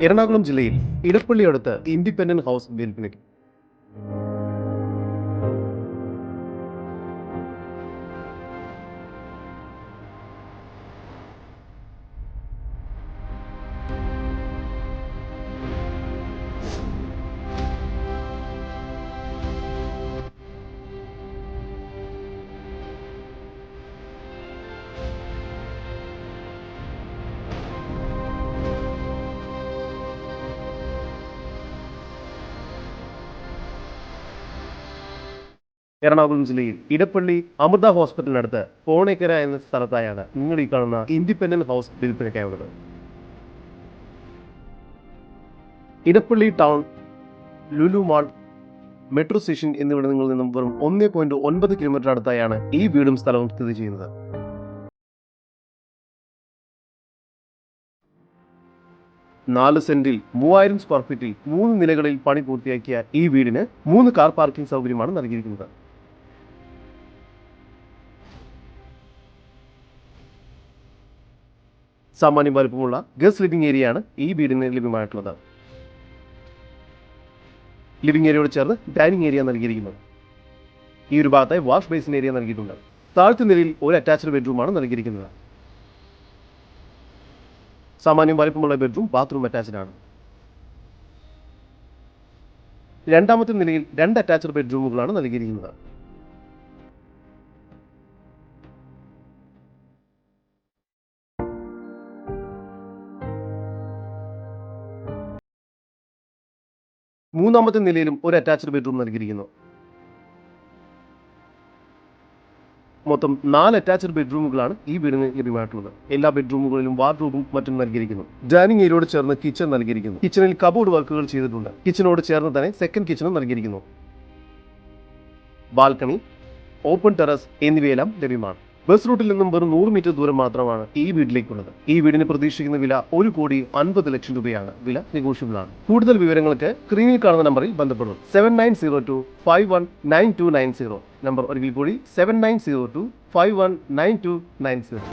എറണാകുളം ജില്ലയിൽ ഇടപ്പള്ളിയടുത്ത് independent house വിൽപ്പനയ്ക്ക് എറണാകുളം ജില്ലയിൽ ഇടപ്പള്ളി അമൃത ഹോസ്പിറ്റലിനടുത്ത് പോണേക്കര എന്ന സ്ഥലത്തായാണ് നിങ്ങൾ ഈ കാണുന്ന independent house വിൽപ്പനയ്ക്കായുള്ളത് Edappally town Lulu mall metro station എന്നിവിടങ്ങളിൽ നിന്നും വെറും ഒന്നേ പോയിന്റ് ഒൻപത് കിലോമീറ്റർ അടുത്തായാണ് ഈ വീടും സ്ഥലവും സ്ഥിതി ചെയ്യുന്നത്. നാല് സെന്റിൽ മൂവായിരം സ്ക്വയർ ഫീറ്റിൽ മൂന്ന് നിലകളിൽ പണി പൂർത്തിയാക്കിയ ഈ വീടിന് മൂന്ന് കാർ പാർക്കിംഗ് സൗകര്യമാണ് നൽകിയിരിക്കുന്നത്. സാമാന്യം വലുപ്പമുള്ള ഗസ്റ്റ് ലിവിംഗ് ഏരിയയാണ് ഈ വീടിന് ലഭ്യമായിട്ടുള്ളത്. ലിവിംഗ് ഏരിയയോട് ചേർന്ന് ഡൈനിങ് ഏരിയ നൽകിയിരിക്കുന്നത്. ഈ ഒരു ഭാഗത്തായി വാഷ് ബേസിൻ ഏരിയ നൽകിയിട്ടുണ്ട്. താഴത്തെ നിലയിൽ ഒരു അറ്റാച്ച്ഡ് ബെഡ്റൂമാണ് നൽകിയിരിക്കുന്നത്. സാമാന്യം വലിപ്പമുള്ള ബെഡ്റൂം ബാത്റൂം അറ്റാച്ച്ഡ് ആണ്. രണ്ടാമത്തെ നിലയിൽ രണ്ട് അറ്റാച്ച്ഡ് ബെഡ്റൂമുകളാണ് നൽകിയിരിക്കുന്നത്. മൂന്നാമത്തെ നിലയിലും ഒരു അറ്റാച്ച്ഡ് ബെഡ്റൂം നൽകിയിരിക്കുന്നു. മൊത്തം നാല് അറ്റാച്ച്ഡ് ബെഡ്റൂമുകളാണ് ഈ വീടിന് ലഭ്യമായിട്ടുള്ളത് എല്ലാ ബെഡ്റൂമുകളിലും വാർഡ്രോബും മറ്റും നൽകിയിരിക്കുന്നു. ഡൈനിങ് ഏരിയയോട് ചേർന്ന് കിച്ചൺ നൽകിയിരിക്കുന്നു. കിച്ചണിൽ കബോർഡ് വർക്കുകൾ ചെയ്തിട്ടുണ്ട്. കിച്ചണോട് ചേർന്ന് തന്നെ സെക്കൻഡ് കിച്ചണും നൽകിയിരിക്കുന്നു. ബാൽക്കണി ഓപ്പൺ ടെറസ് എന്നിവയെല്ലാം ലഭ്യമാണ്. ബസ് റൂട്ടിൽ നിന്നും വെറും നൂറ് മീറ്റർ ദൂരം മാത്രമാണ് ഈ വീട്ടിലേക്കുള്ളത്. ഈ വീടിന് പ്രതീക്ഷിക്കുന്ന വില ഒരു കോടി അൻപത് ലക്ഷം രൂപയാണ്. വില നെഗോഷ്യബിൾ ആണ് കൂടുതൽ വിവരങ്ങൾക്ക് സ്ക്രീനിൽ കാണുന്ന നമ്പറിൽ ബന്ധപ്പെടും. Seven nine zero two five one nine two nine zero number ഒരിക്കൽ കൂടി seven nine zero two five one nine two nine zero